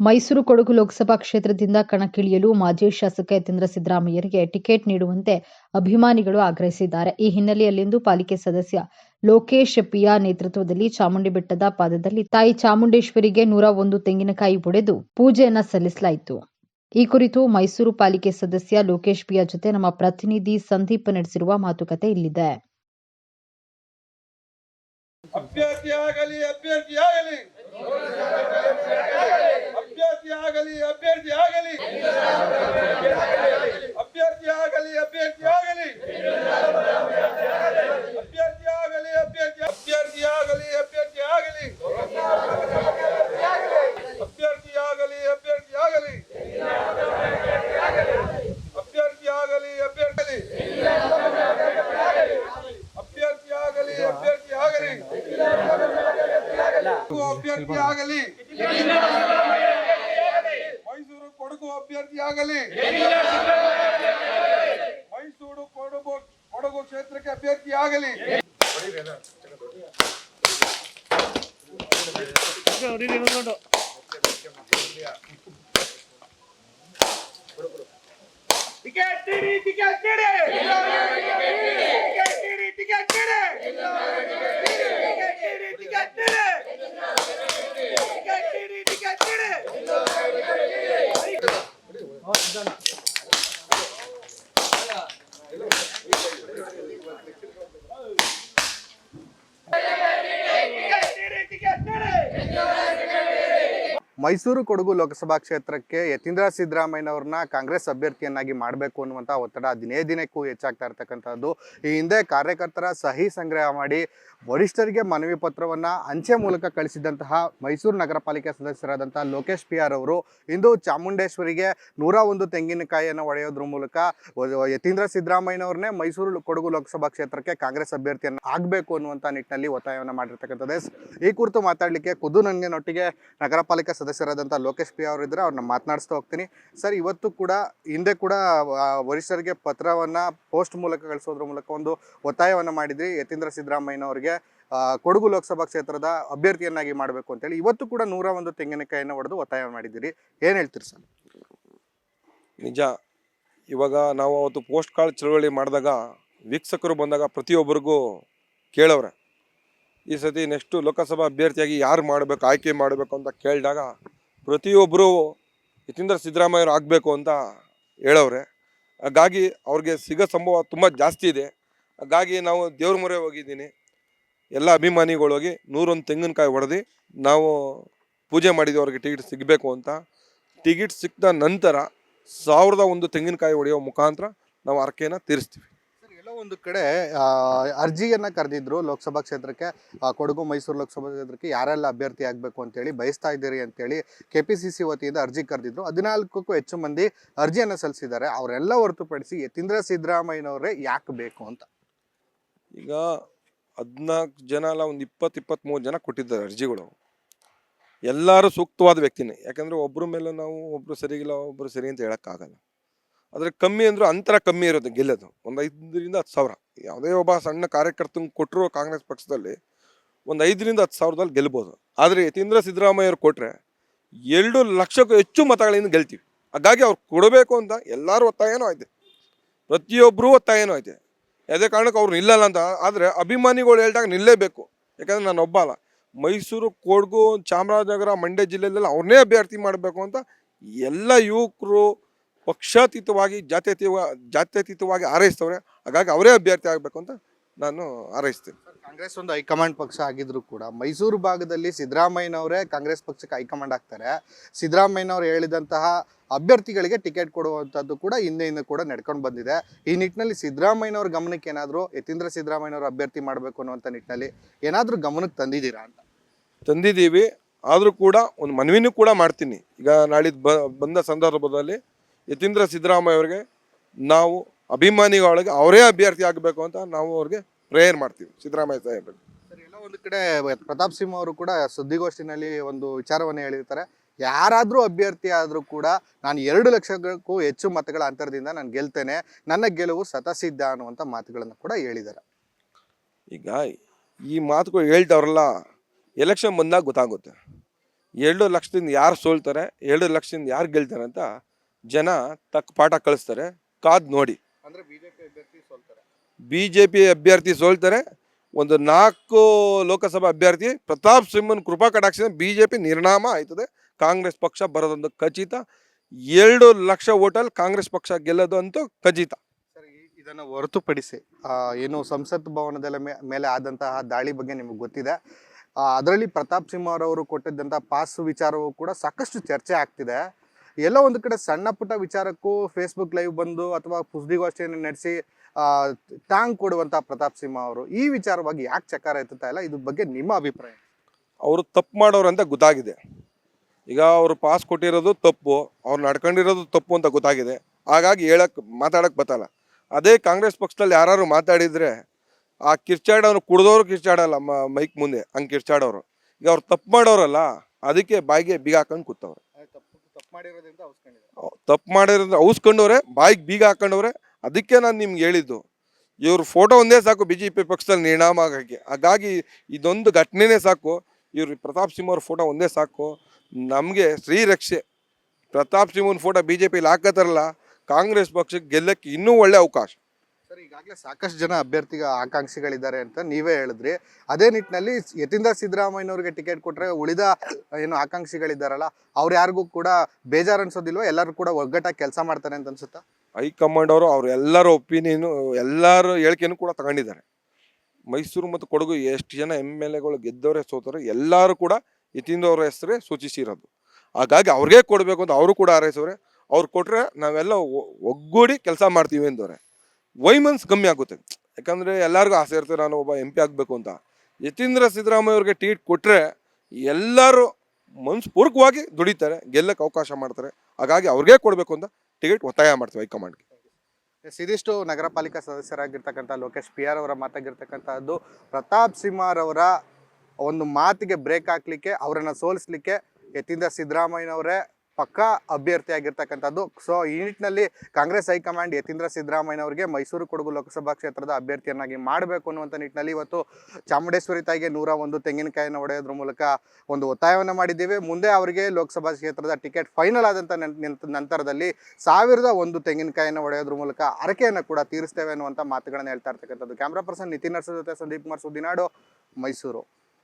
ಮೈಸೂರು ಕೊಡಗು ಲೋಕಸಭಾ ಕ್ಷೇತ್ರದಿಂದ ಕಣಕ್ಕಿಳಿಯಲು ಮಾಜಿ ಶಾಸಕ ಯತೀಂದ್ರ ಸಿದ್ದರಾಮಯ್ಯರಿಗೆ ಟಿಕೆಟ್ ನೀಡುವಂತೆ ಅಭಿಮಾನಿಗಳು ಆಗ್ರಹಿಸಿದ್ದಾರೆ. ಈ ಹಿನ್ನೆಲೆಯಲ್ಲಿಂದು ಪಾಲಿಕೆ ಸದಸ್ಯ ಲೋಕೇಶ್ ಪಿಯಾ ನೇತೃತ್ವದಲ್ಲಿ ಚಾಮುಂಡಿ ಬೆಟ್ಟದ ಪಾದದಲ್ಲಿ ತಾಯಿ ಚಾಮುಂಡೇಶ್ವರಿಗೆ ನೂರ ಒಂದು ತೆಂಗಿನಕಾಯಿ ಒಡೆದು ಪೂಜೆಯನ್ನ ಸಲ್ಲಿಸಲಾಯಿತು. ಈ ಕುರಿತು ಮೈಸೂರು ಪಾಲಿಕೆ ಸದಸ್ಯ ಲೋಕೇಶ್ ಪಿಯಾ ಜೊತೆ ನಮ್ಮ ಪ್ರತಿನಿಧಿ ಸಂದೀಪ್ ನಡೆಸಿರುವ ಮಾತುಕತೆ ಇಲ್ಲಿದೆ. ಅಭ್ಯರ್ಥಿ ಆಗಲಿ ಅಭ್ಯರ್ಥಿ ಆಗಲಿ ಅಭ್ಯರ್ಥಿ ಆಗಲಿ ಅಭ್ಯರ್ಥಿ ಆಗಲಿ ಅಭ್ಯರ್ಥಿ ಅಭ್ಯರ್ಥಿ ಆಗಲಿ ಅಭ್ಯರ್ಥಿ ಆಗಲಿ ಅಭ್ಯರ್ಥಿ ಆಗಲಿ ಅಭ್ಯರ್ಥಿ ಆಗಲಿ ಅಭ್ಯರ್ಥಿ ಆಗಲಿ ಅಭ್ಯರ್ಥಿ ಅಭ್ಯರ್ಥಿ ಆಗಲಿ ಅಭ್ಯರ್ಥಿ ಆಗಲಿ ಅಭ್ಯರ್ಥಿ ಆಗಲಿ ಕೊಡಗು ಅಭ್ಯರ್ಥಿಯಾಗಲಿ ಮೈಸೂರು ಕೊಡಗು ಕೊಡಗು ಕ್ಷೇತ್ರಕ್ಕೆ ಅಭ್ಯರ್ಥಿಯಾಗಲಿ ಟಿಕೆಟ್ ನೀಡಿ ಟಿಕೆಟ್ ನೀಡಿ ಟಿಕೆಟ್ ನೀಡಿ ಟಿಕೆಟ್ ನೀಡಿ ಟಿಕೆಟ್ ನೀಡಿ ಟಿಕೆಟ್ ನೀಡಿ ಟಿಕೆಟ್ ನೀಡಿ ಟಿಕೆಟ್ ನೀಡಿ ಟಿಕೆಟ್ ನೀಡಿ ಟಿಕೆಟ್ ನೀಡಿ ಮೈಸೂರು ಕೊಡಗು ಲೋಕಸಭಾ ಕ್ಷೇತ್ರಕ್ಕೆ ಯತೀಂದ್ರ ಸಿದ್ದರಾಮಯ್ಯನವ್ರನ್ನ ಕಾಂಗ್ರೆಸ್ ಅಭ್ಯರ್ಥಿಯನ್ನಾಗಿ ಮಾಡಬೇಕು ಅನ್ನುವಂಥ ಒತ್ತಡ ದಿನೇ ದಿನಕ್ಕೂ ಹೆಚ್ಚಾಗ್ತಾ ಇರ್ತಕ್ಕಂಥದ್ದು. ಈ ಹಿಂದೆ ಕಾರ್ಯಕರ್ತರ ಸಹಿ ಸಂಗ್ರಹ ಮಾಡಿ ವರಿಷ್ಠರಿಗೆ ಮನವಿ ಪತ್ರವನ್ನು ಅಂಚೆ ಮೂಲಕ ಕಳಿಸಿದಂತಹ ಮೈಸೂರು ನಗರ ಪಾಲಿಕೆ ಸದಸ್ಯರಾದಂತಹ ಲೋಕೇಶ್ ಪಿ ಆರ್ ಅವರು ಇಂದು ಚಾಮುಂಡೇಶ್ವರಿಗೆ ನೂರ ಒಂದು ತೆಂಗಿನಕಾಯಿಯನ್ನು ಒಡೆಯೋದ್ರ ಮೂಲಕ ಯತೀಂದ್ರ ಸಿದ್ದರಾಮಯ್ಯನವ್ರನ್ನೇ ಮೈಸೂರು ಕೊಡಗು ಲೋಕಸಭಾ ಕ್ಷೇತ್ರಕ್ಕೆ ಕಾಂಗ್ರೆಸ್ ಅಭ್ಯರ್ಥಿಯನ್ನು ಆಗಬೇಕು ಅನ್ನುವಂಥ ನಿಟ್ಟಿನಲ್ಲಿ ಒತ್ತಾಯವನ್ನು ಮಾಡಿರ್ತಕ್ಕಂಥದ್ದು. ಈ ಕುರಿತು ಮಾತಾಡಲಿಕ್ಕೆ ಖುದ್ದು ನನಗೆ ನೊಟ್ಟಿಗೆ ನಗರ ಸದಸ್ಯರಾದಂಥ ಲೋಕೇಶ್ ಪಿ ಅವರು ಇದ್ದರೆ ಅವ್ರನ್ನ ಮಾತನಾಡಿಸ್ತಾ ಹೋಗ್ತೀನಿ. ಸರ್, ಇವತ್ತು ಕೂಡ, ಹಿಂದೆ ಕೂಡ ವರಿಷ್ಠರಿಗೆ ಪತ್ರವನ್ನು ಪೋಸ್ಟ್ ಮೂಲಕ ಕಳಿಸೋದ್ರ ಮೂಲಕ ಒಂದು ಒತ್ತಾಯವನ್ನು ಮಾಡಿದ್ರಿ ಯತೀಂದ್ರ ಸಿದ್ದರಾಮಯ್ಯನವರಿಗೆ. ಕೊಡಗು ಲೋಕಸಭಾ ಕ್ಷೇತ್ರದ ಅಭ್ಯರ್ಥಿಯನ್ನಾಗಿ ಮಾಡಬೇಕು ಅಂತೇಳಿ ಇವತ್ತು ಕೂಡ ನೂರ ಒಂದು ತೆಂಗಿನಕಾಯಿಯನ್ನು ಹೊಡೆದು ಒತ್ತಾಯ ಮಾಡಿದ್ದೀರಿ. ಏನು ಹೇಳ್ತೀರಿ ಸರ್? ನಿಜ, ಇವಾಗ ನಾವು ಅವತ್ತು ಪೋಸ್ಟ್ ಕಾರ್ಡ್ ಚಳವಳಿ ಮಾಡಿದಾಗ ವೀಕ್ಷಕರು ಬಂದಾಗ ಪ್ರತಿಯೊಬ್ಬರಿಗೂ ಕೇಳವ್ರೆ. ಈ ಸತಿ ನೆಕ್ಸ್ಟು ಲೋಕಸಭಾ ಅಭ್ಯರ್ಥಿಯಾಗಿ ಯಾರು ಮಾಡಬೇಕು, ಆಯ್ಕೆ ಮಾಡಬೇಕು ಅಂತ ಕೇಳಿದಾಗ ಪ್ರತಿಯೊಬ್ಬರು ಯತೀಂದ್ರ ಸಿದ್ದರಾಮಯ್ಯರು ಆಗಬೇಕು ಅಂತ ಹೇಳವ್ರೆ. ಹಾಗಾಗಿ ಅವ್ರಿಗೆ ಸಿಗೋ ಸಂಭವ ತುಂಬ ಜಾಸ್ತಿ ಇದೆ. ಹಾಗಾಗಿ ನಾವು ದೇವ್ರ ಮೊರೆ ಹೋಗಿದ್ದೀನಿ. ಎಲ್ಲ ಅಭಿಮಾನಿಗಳು ಹೋಗಿ ನೂರೊಂದು ತೆಂಗಿನಕಾಯಿ ಹೊಡೆದು ನಾವು ಪೂಜೆ ಮಾಡಿದ್ವಿ, ಅವ್ರಿಗೆ ಟಿಕೆಟ್ ಸಿಗಬೇಕು ಅಂತ. ಟಿಕೆಟ್ ಸಿಕ್ಕಿದ ನಂತರ ಸಾವಿರದ ಒಂದು ತೆಂಗಿನಕಾಯಿ ಹೊಡೆಯೋ ಮುಖಾಂತರ ನಾವು ಅರ್ಕೆನ ತೀರಿಸ್ತೀವಿ. ಒಂದು ಕಡೆ ಅರ್ಜಿಯನ್ನ ಕರೆದಿದ್ರು ಲೋಕಸಭಾ ಕ್ಷೇತ್ರಕ್ಕೆ ಕೊಡಗು, ಮೈಸೂರು ಲೋಕಸಭಾ ಕ್ಷೇತ್ರಕ್ಕೆ ಯಾರೆಲ್ಲ ಅಭ್ಯರ್ಥಿ ಆಗಬೇಕು ಅಂತೇಳಿ, ಬಯಸ್ತಾ ಇದ್ದೀರಿ ಅಂತೇಳಿ ಸಿ ವತಿಯಿಂದ ಅರ್ಜಿ ಕರೆದಿದ್ರು. ಹದಿನಾಲ್ಕಕ್ಕೂ ಹೆಚ್ಚು ಮಂದಿ ಅರ್ಜಿಯನ್ನು ಸಲ್ಲಿಸಿದ್ದಾರೆ. ಅವರೆಲ್ಲ ಹೊರತುಪಡಿಸಿ ಯತೀಂದ್ರ ಸಿದ್ದರಾಮಯ್ಯನವರೇ ಯಾಕೆ ಬೇಕು ಅಂತ? ಈಗ ಹದಿನಾಲ್ಕು ಜನ ಅಲ್ಲ, ಒಂದು ಇಪ್ಪತ್ತು ಇಪ್ಪತ್ತ್ಮೂರು ಜನ ಕೊಟ್ಟಿದ್ದಾರೆ ಅರ್ಜಿಗಳು. ಎಲ್ಲರೂ ಸೂಕ್ತವಾದ ವ್ಯಕ್ತಿನೇ. ಯಾಕಂದರೆ ಒಬ್ಬರ ಮೇಲೆ ನಾವು ಒಬ್ಬರು ಸರಿಗಿಲ್ಲ ಒಬ್ಬರು ಸರಿ ಅಂತ ಹೇಳೋಕ್ಕಾಗಲ್ಲ. ಆದರೆ ಕಮ್ಮಿ ಅಂದರೂ ಅಂತರ ಕಮ್ಮಿ ಇರೋದು ಗೆಲ್ಲೋದು. ಒಂದು ಐದರಿಂದ ಹತ್ತು ಸಾವಿರ. ಯಾವುದೇ ಒಬ್ಬ ಸಣ್ಣ ಕಾರ್ಯಕರ್ತಂಗೆ ಕೊಟ್ಟರು ಕಾಂಗ್ರೆಸ್ ಪಕ್ಷದಲ್ಲಿ ಒಂದು ಐದರಿಂದ ಹತ್ತು ಸಾವಿರದಲ್ಲಿ ಗೆಲ್ಬೋದು. ಆದರೆ ಯತೀಂದ್ರ ಸಿದ್ದರಾಮಯ್ಯವ್ರು ಕೊಟ್ಟರೆ ಎರಡು ಲಕ್ಷಕ್ಕೂ ಹೆಚ್ಚು ಮತಗಳಿಂದ ಗೆಲ್ತೀವಿ. ಹಾಗಾಗಿ ಅವ್ರು ಕೊಡಬೇಕು ಅಂತ ಎಲ್ಲರೂ ಒತ್ತಾಯನೂ ಐತೆ ಪ್ರತಿಯೊಬ್ಬರೂ ಒತ್ತಾಯನೂ ಐತೆ ಯಾವುದೇ ಕಾರಣಕ್ಕೆ ಅವ್ರು ನಿಲ್ಲಲ್ಲ ಅಂತ. ಆದರೆ ಅಭಿಮಾನಿಗಳು ಹೇಳ್ದಾಗ ನಿಲ್ಲೇಬೇಕು. ಯಾಕಂದ್ರೆ ನಾನು ಒಬ್ಬ ಅಲ್ಲ. ಮೈಸೂರು, ಕೊಡಗು, ಚಾಮರಾಜನಗರ, ಮಂಡ್ಯ ಜಿಲ್ಲೆಯಲ್ಲೆಲ್ಲ ಅವ್ರನ್ನೇ ಅಭ್ಯರ್ಥಿ ಮಾಡಬೇಕು ಅಂತ ಎಲ್ಲ ಯುವಕರು ಪಕ್ಷಾತೀತವಾಗಿ ಜಾತ್ಯತೀತ ಜಾತ್ಯತೀತವಾಗಿ ಹಾರೈಸ್ತವ್ರೆ. ಹಾಗಾಗಿ ಅವರೇ ಅಭ್ಯರ್ಥಿ ಆಗಬೇಕು ಅಂತ ನಾನು ಹಾರೈಸ್ತೀನಿ. ಕಾಂಗ್ರೆಸ್ ಒಂದು ಹೈಕಮಾಂಡ್ ಪಕ್ಷ ಆಗಿದ್ರು ಕೂಡ ಮೈಸೂರು ಭಾಗದಲ್ಲಿ ಸಿದ್ದರಾಮಯ್ಯನವರೇ ಕಾಂಗ್ರೆಸ್ ಪಕ್ಷಕ್ಕೆ ಹೈಕಮಾಂಡ್ ಆಗ್ತಾರೆ. ಸಿದ್ದರಾಮಯ್ಯನವರು ಹೇಳಿದಂತಹ ಅಭ್ಯರ್ಥಿಗಳಿಗೆ ಟಿಕೆಟ್ ಕೊಡುವಂಥದ್ದು ಕೂಡ ಹಿಂದೆಯಿಂದ ಹಿಂದೆ ಕೂಡ ನಡ್ಕೊಂಡು ಬಂದಿದೆ. ಈ ನಿಟ್ಟಿನಲ್ಲಿ ಸಿದ್ದರಾಮಯ್ಯನವ್ರ ಗಮನಕ್ಕೆ ಏನಾದರೂ ಯತೀಂದ್ರ ಸಿದ್ದರಾಮಯ್ಯನವರು ಅಭ್ಯರ್ಥಿ ಮಾಡಬೇಕು ಅನ್ನುವಂಥ ನಿಟ್ಟಿನಲ್ಲಿ ಏನಾದರೂ ಗಮನಕ್ಕೆ ತಂದಿದ್ದೀರಾ ಅಂತ? ತಂದಿದ್ದೀವಿ. ಆದರೂ ಕೂಡ ಒಂದು ಮನವಿನೂ ಕೂಡ ಮಾಡ್ತೀನಿ. ಈಗ ನಾಳಿದ್ದು ಬ ಬಂದ ಸಂದರ್ಭದಲ್ಲಿ ಯತೀಂದ್ರ ಸಿದ್ದರಾಮಯ್ಯ ಅವರಿಗೆ ನಾವು ಅಭಿಮಾನಿಗಳಿಗೆ ಅವರೇ ಅಭ್ಯರ್ಥಿ ಆಗಬೇಕು ಅಂತ ನಾವು ಅವ್ರಿಗೆ ಪ್ರೇಯರ್ ಮಾಡ್ತೀವಿ ಸಿದ್ದರಾಮಯ್ಯ ಸಾಹೇಬರಿಗೆ ಸರ್ ಎಲ್ಲ ಒಂದು ಕಡೆ ಪ್ರತಾಪ್ ಸಿಂಹ ಅವರು ಕೂಡ ಸುದ್ದಿಗೋಷ್ಠಿನಲ್ಲಿ ಒಂದು ವಿಚಾರವನ್ನು ಹೇಳಿರ್ತಾರೆ. ಯಾರಾದರೂ ಅಭ್ಯರ್ಥಿ ಆದರೂ ಕೂಡ ನಾನು ಎರಡು ಲಕ್ಷಕ್ಕೂ ಹೆಚ್ಚು ಮತಗಳ ಅಂತರದಿಂದ ನಾನು ಗೆಲ್ತೇನೆ ನನ್ನ ಗೆಲುವು ಸತಸಿದ್ಧ ಅನ್ನುವಂಥ ಮಾತುಗಳನ್ನು ಕೂಡ ಹೇಳಿದ್ದಾರೆ. ಈಗ ಈ ಮಾತುಗಳು ಹೇಳ್ತಾವ್ರಲ್ಲ ಎಲೆಕ್ಷನ್ ಬಂದಾಗ ಗೊತ್ತಾಗುತ್ತೆ. ಎರಡು ಲಕ್ಷದಿಂದ ಯಾರು ಸೋಲ್ತಾರೆ ಎರಡು ಲಕ್ಷದಿಂದ ಯಾರು ಗೆಲ್ತಾರೆ ಅಂತ ಜನ ತಕ್ಕ ಪಾಠ ಕಳಿಸ್ತಾರೆ. ಕಾದ್ ನೋಡಿ. ಅಂದ್ರೆ ಬಿಜೆಪಿ ಅಭ್ಯರ್ಥಿ ಸೋಲ್ತಾರೆ. ಬಿ ಜೆ ಪಿ ಅಭ್ಯರ್ಥಿ ಸೋಲ್ತಾರೆ. ಒಂದು ನಾಲ್ಕು ಲೋಕಸಭಾ ಅಭ್ಯರ್ಥಿ ಪ್ರತಾಪ್ ಸಿಂಹನ್ ಕೃಪಾ ಕಟಾಕ್ಷ ಬಿ ಜೆ ಪಿ ನಿರ್ನಾಮ ಆಯ್ತದೆ. ಕಾಂಗ್ರೆಸ್ ಪಕ್ಷ ಬರೋದೊಂದು ಖಚಿತ. ಎರಡು ಲಕ್ಷ ಓಟಲ್ ಕಾಂಗ್ರೆಸ್ ಪಕ್ಷ ಗೆಲ್ಲೋದು ಅಂತೂ ಖಚಿತ ಇದನ್ನು ಹೊರತುಪಡಿಸಿ ಏನು ಸಂಸತ್ ಭವನದ ಮೇಲೆ ಆದಂತಹ ದಾಳಿ ಬಗ್ಗೆ ನಿಮಗೆ ಗೊತ್ತಿದೆ. ಅದರಲ್ಲಿ ಪ್ರತಾಪ್ ಸಿಂಹ ಅವರು ಕೊಟ್ಟಿದ್ದಂಥ ಪಾಸ್ ವಿಚಾರವೂ ಕೂಡ ಸಾಕಷ್ಟು ಚರ್ಚೆ ಆಗ್ತಿದೆ. ಎಲ್ಲೋ ಒಂದು ಕಡೆ ಸಣ್ಣ ಪುಟ್ಟ ವಿಚಾರಕ್ಕೂ ಫೇಸ್ಬುಕ್ ಲೈವ್ ಬಂದು ಅಥವಾ ಸುದ್ದಿಗೋಷ್ಠಿಯನ್ನು ನಡೆಸಿ ಟಾಂಗ್ ಕೊಡುವಂಥ ಪ್ರತಾಪ್ ಸಿಂಹ ಅವರು ಈ ವಿಚಾರವಾಗಿ ಯಾಕೆ ಚಕಾರ ಎತ್ತುತ್ತಾ ಇಲ್ಲ? ಇದ್ರ ಬಗ್ಗೆ ನಿಮ್ಮ ಅಭಿಪ್ರಾಯ. ಅವರು ತಪ್ಪು ಮಾಡೋರು ಅಂತ ಗೊತ್ತಾಗಿದೆ. ಈಗ ಅವರು ಪಾಸ್ ಕೊಟ್ಟಿರೋದು ತಪ್ಪು, ಅವ್ರು ನಡ್ಕೊಂಡಿರೋದು ತಪ್ಪು ಅಂತ ಗೊತ್ತಾಗಿದೆ. ಹಾಗಾಗಿ ಹೇಳಕ್, ಮಾತಾಡಕ್ ಬತ್ತಲ್ಲ. ಅದೇ ಕಾಂಗ್ರೆಸ್ ಪಕ್ಷದಲ್ಲಿ ಯಾರು ಮಾತಾಡಿದ್ರೆ, ಆ ಕಿರ್ಚಾಡೋರು ಕುಡ್ದವ್ರು ಕಿರ್ಚಾಡಲ್ಲ ಮೈಕ್ ಮುಂದೆ, ಹಂಗೆ ಕಿರ್ಚಾಡೋರು ಈಗ ಅವ್ರು ತಪ್ಪು ಮಾಡೋರಲ್ಲ, ಅದಕ್ಕೆ ಬಾಯಿಗೆ ಬೀಗ ಕೂತವ್ರು ಕೂತವ್ರೆ. ತಪ್ಪು ಮಾಡಿರೋದ್ರಿಂದ ಔಸ್ಕೊಂಡವ್ರೆ ಬಾಯಿಗೆ ಬೀಗ ಹಾಕೊಂಡವ್ರೆ, ಅದಕ್ಕೆ ನಾನು ನಿಮ್ಗೆ ಹೇಳಿದ್ದು. ಇವ್ರ ಫೋಟೋ ಒಂದೇ ಸಾಕು ಬಿ ಜೆ ಪಿ ಪಕ್ಷದಲ್ಲಿ ನಿರ್ಣಾಮ ಆಗೋಕ್ಕೆ. ಹಾಗಾಗಿ ಇದೊಂದು ಘಟನೆನೇ ಸಾಕು. ಇವ್ರು ಪ್ರತಾಪ್ ಸಿಂಹ ಅವ್ರ ಫೋಟೋ ಒಂದೇ ಸಾಕು. ನಮಗೆ ಶ್ರೀರಕ್ಷೆ. ಪ್ರತಾಪ್ ಸಿಂಹನ ಫೋಟೋ ಬಿ ಜೆ ಪಿಲಿ ಹಾಕತ್ತಾರಲ್ಲ, ಕಾಂಗ್ರೆಸ್ ಪಕ್ಷಕ್ಕೆ ಗೆಲ್ಲಕ್ಕೆ ಇನ್ನೂ ಒಳ್ಳೆ ಅವಕಾಶ. ಈಗಾಗಲೇ ಸಾಕಷ್ಟು ಜನ ಅಭ್ಯರ್ಥಿಗ ಆಕಾಂಕ್ಷಿಗಳಿದ್ದಾರೆ ಅಂತ ನೀವೇ ಹೇಳಿದ್ರಿ. ಅದೇ ನಿಟ್ಟಿನಲ್ಲಿ ಯತೀಂದ್ರ ಸಿದ್ದರಾಮಯ್ಯನವ್ರಿಗೆ ಟಿಕೆಟ್ ಕೊಟ್ರೆ ಉಳಿದ, ಏನು ಆಕಾಂಕ್ಷಿಗಳಿದ್ದಾರಲ್ಲ, ಅವ್ರು ಯಾರಿಗೂ ಕೂಡ ಬೇಜಾರು ಅನ್ಸೋದಿಲ್ವ? ಎಲ್ಲರೂ ಕೂಡ ಒಗ್ಗಟ್ಟಾಗಿ ಕೆಲಸ ಮಾಡ್ತಾರೆ ಅಂತ ಅನ್ಸುತ್ತಾ? ಹೈಕಮಾಂಡ್ ಅವರು ಅವ್ರ ಎಲ್ಲರ ಒಪಿನಿಯನು, ಎಲ್ಲರ ಹೇಳಿಕೆಯನ್ನು ಕೂಡ ತಗೊಂಡಿದ್ದಾರೆ. ಮೈಸೂರು ಮತ್ತು ಕೊಡಗು ಎಷ್ಟು ಜನ ಎಂ ಎಲ್ ಎಗಳು ಗೆದ್ದವರೇ ಸೋತರೆ ಎಲ್ಲರೂ ಕೂಡ ಯತೀಂದ್ರ ಅವರ ಹೆಸರೇ ಸೂಚಿಸಿರೋದು. ಹಾಗಾಗಿ ಅವ್ರಿಗೆ ಕೊಡಬೇಕು ಅಂತ ಅವರು ಕೂಡ ಹಾರೈಸವ್ರೆ. ಅವ್ರು ಕೊಟ್ರೆ ನಾವೆಲ್ಲ ಒಗ್ಗೂಡಿ ಕೆಲಸ ಮಾಡ್ತೀವಿ ಅಂದವ್ರೆ ವೈಮನ್ಸ್ ಕಮ್ಮಿ ಆಗುತ್ತೆ. ಯಾಕಂದ್ರೆ ಎಲ್ಲರಿಗೂ ಆಸೆ ಇರ್ತದೆ ನಾನು ಒಬ್ಬ ಎಂ ಪಿ ಆಗಬೇಕು ಅಂತ. ಯತೀಂದ್ರ ಸಿದ್ದರಾಮಯ್ಯ ಅವ್ರಿಗೆ ಟೀಟ್ ಕೊಟ್ರೆ ಎಲ್ಲರೂ ಮನಸ್ಪೂರ್ವಕವಾಗಿ ದುಡಿತಾರೆ ಗೆಲ್ಲಕ್ಕೆ ಅವಕಾಶ ಮಾಡ್ತಾರೆ. ಹಾಗಾಗಿ ಅವ್ರಿಗೆ ಕೊಡಬೇಕು ಅಂತ ಟಿಕೆಟ್ ಒತ್ತಾಯ ಮಾಡ್ತೀವಿ ಹೈಕಮಾಂಡ್ಗೆ. ಎಸ್, ಇದಿಷ್ಟು ನಗರ ಪಾಲಿಕಾ ಸದಸ್ಯರಾಗಿರ್ತಕ್ಕಂಥ ಲೋಕೇಶ್ ಪಿ ಆರ್ ಅವರ ಮಾತಾಗಿರ್ತಕ್ಕಂಥದ್ದು ಪ್ರತಾಪ್ ಸಿಂಹರವರ ಒಂದು ಮಾತಿಗೆ ಬ್ರೇಕ್ ಹಾಕ್ಲಿಕ್ಕೆ ಅವರನ್ನು ಸೋಲಿಸ್ಲಿಕ್ಕೆ ಯತೀಂದ್ರ ಸಿದ್ದರಾಮಯ್ಯನವರೇ ಪಕ್ಕಾ ಅಭ್ಯರ್ಥಿಯಾಗಿರ್ತಕ್ಕಂಥದ್ದು ಸೊ ಈ ನಿಟ್ಟಿನಲ್ಲಿ ಕಾಂಗ್ರೆಸ್ ಹೈಕಮಾಂಡ್ ಯತೀಂದ್ರ ಸಿದ್ದರಾಮಯ್ಯನವರಿಗೆ ಮೈಸೂರು ಕೊಡಗು ಲೋಕಸಭಾ ಕ್ಷೇತ್ರದ ಅಭ್ಯರ್ಥಿಯನ್ನಾಗಿ ಮಾಡಬೇಕು ಅನ್ನುವಂಥ ನಿಟ್ಟಿನಲ್ಲಿ ಇವತ್ತು ಚಾಮುಂಡೇಶ್ವರಿ ತಾಯಿಗೆ ನೂರ ಒಂದು ತೆಂಗಿನಕಾಯಿಯನ್ನು ಹೊಡೆಯೋದ್ರ ಮೂಲಕ ಒಂದು ಒತ್ತಾಯವನ್ನು ಮಾಡಿದ್ದೀವಿ. ಮುಂದೆ ಅವರಿಗೆ ಲೋಕಸಭಾ ಕ್ಷೇತ್ರದ ಟಿಕೆಟ್ ಫೈನಲ್ ಆದಂಥ ನಿಂತ ನಂತರದಲ್ಲಿ ಸಾವಿರದ ಒಂದು ತೆಂಗಿನಕಾಯಿಯನ್ನು ಒಡೆಯೋದ್ರ ಮೂಲಕ ಅರಕೆಯನ್ನು ಕೂಡ ತೀರಿಸ್ತೇವೆ ಅನ್ನುವಂಥ ಮಾತುಗಳನ್ನು ಹೇಳ್ತಾ ಇರ್ತಕ್ಕಂಥದ್ದು. ಕ್ಯಾಮ್ರಾ ಪರ್ಸನ್ ನಿತಿನ್ ನರ್ಸ ಜೊತೆ ಸಂದೀಪ್ ಕುಮಾರ್ ಸುದ್ದಿನಾಡು, ಮೈಸೂರು.